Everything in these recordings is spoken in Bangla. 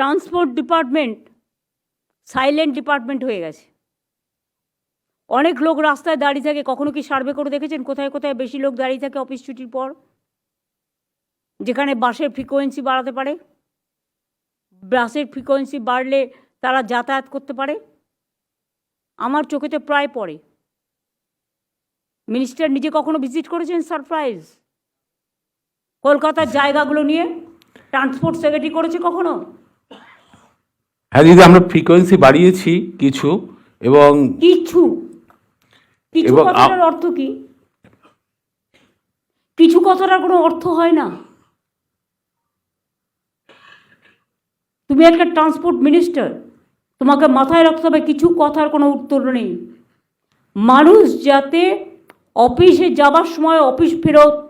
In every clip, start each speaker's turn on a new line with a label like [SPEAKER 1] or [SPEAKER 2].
[SPEAKER 1] ট্রান্সপোর্ট ডিপার্টমেন্ট সাইলেন্ট ডিপার্টমেন্ট হয়ে গেছে। অনেক লোক রাস্তায় দাঁড়িয়ে থাকে, কখনো কি সার্ভে করে দেখেছেন? কোথায় কোথায় বেশি লোক দাঁড়িয়ে থাকে অফিস ছুটির পর? যেখানে বাসের ফ্রিকোয়েন্সি বাড়াতে পারে? বাসের ফ্রিকোয়েন্সি বাড়লে তারা যাতায়াত করতে পারে? আমার চোখেতে প্রায় পড়ে। মিনিস্টার নিজে কখনো ভিজিট করেছেন? সারপ্রাইজ কলকাতার জায়গাগুলো নিয়ে ট্রান্সপোর্ট সেক্রেটারি করেছে কখনো?
[SPEAKER 2] হ্যাঁ দিদি আমরা ফ্রিকোয়েন্সি বাড়িয়েছি কিছু এবং
[SPEAKER 1] কিছু। কিছু
[SPEAKER 2] এবং আ-
[SPEAKER 1] কথাটার অর্থ কি? কিছু কথাটার কোনো অর্থ হয় না। তুমি একটা ট্রান্সপোর্ট মিনিস্টার তোমাকে মাথায় রাখতে হবে কিছু কথার কোনো উত্তর নেই। মানুষ যাতে অফিসে যাবার সময় অফিস ফেরত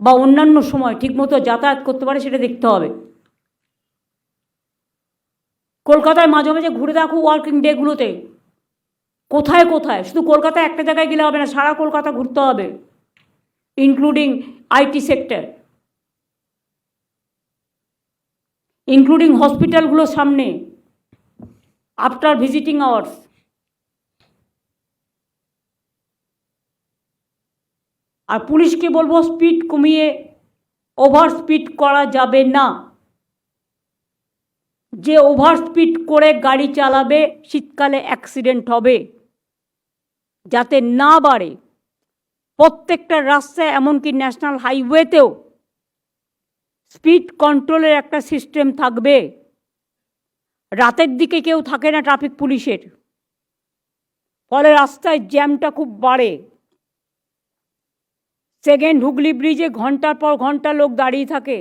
[SPEAKER 1] বা অন্যান্য সময় ঠিকমতো যাতায়াত করতে পারে সেটা দেখতে হবে। কলকাতায় মাঝে মাঝে ঘুরে দেখো ওয়ার্কিং ডেগুলোতে কোথায় কোথায়? শুধু কলকাতায় একটা জায়গায় গেলে হবে না, সারা কলকাতা ঘুরতে হবে ইনক্লুডিং আইটি সেক্টর ইনক্লুডিং হসপিটালগুলোর সামনে আফটার ভিজিটিং আওয়ার্স আর পুলিশকে বলব স্পিড কমিয়ে ওভার স্পিড করা যাবে না। যে ওভার স্পিড করে গাড়ি চালাবে, শীতকালে অ্যাক্সিডেন্ট হবে। যাতে না বাড়ে। প্রত্যেকটা রাস্তায় এমনকি ন্যাশনাল হাইওয়েতেও স্পিড কন্ট্রোলের একটা সিস্টেম থাকবে। রাতের দিকে কেউ থাকে না ট্রাফিক পুলিশের। ফলে রাস্তায় জ্যামটা খুব বাড়ে। সেকেন্ড হুগলি ব্রিজে ঘণ্টার পর ঘণ্টা লোক দাঁড়িয়ে থাকে।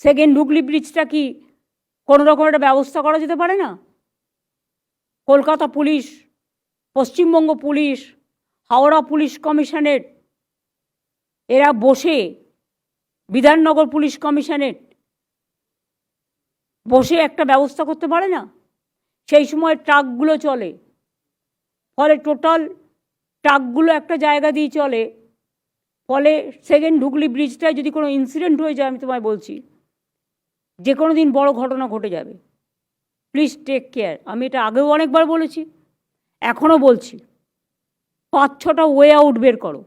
[SPEAKER 1] সেকেন্ড হুগলি ব্রিজটা কি কোনো রকম একটা ব্যবস্থা করা যেতে পারে না? Kolkata police, Paschimbanga police, Howrah police কমিশনের এরা বসে বিধাননগর পুলিশ কমিশনের বসে একটা ব্যবস্থা করতে পারে না? সেই সময় ট্রাকগুলো চলে। ফলে টোটাল ট্রাকগুলো একটা জায়গা দিয়ে চলে। ফলে সেকেন্ড হুগলি ব্রিজটায় যদি কোনো ইনসিডেন্ট হয়ে যায়, আমি তোমায় বলছি। যে কোনো দিন বড় ঘটনা ঘটে যাবে। প্লিজ টেক কেয়ার আমি এটা আগেও অনেকবার বলেছি, এখনও বলছি। পাঁচ ছটা ওয়ে আউট বের করো।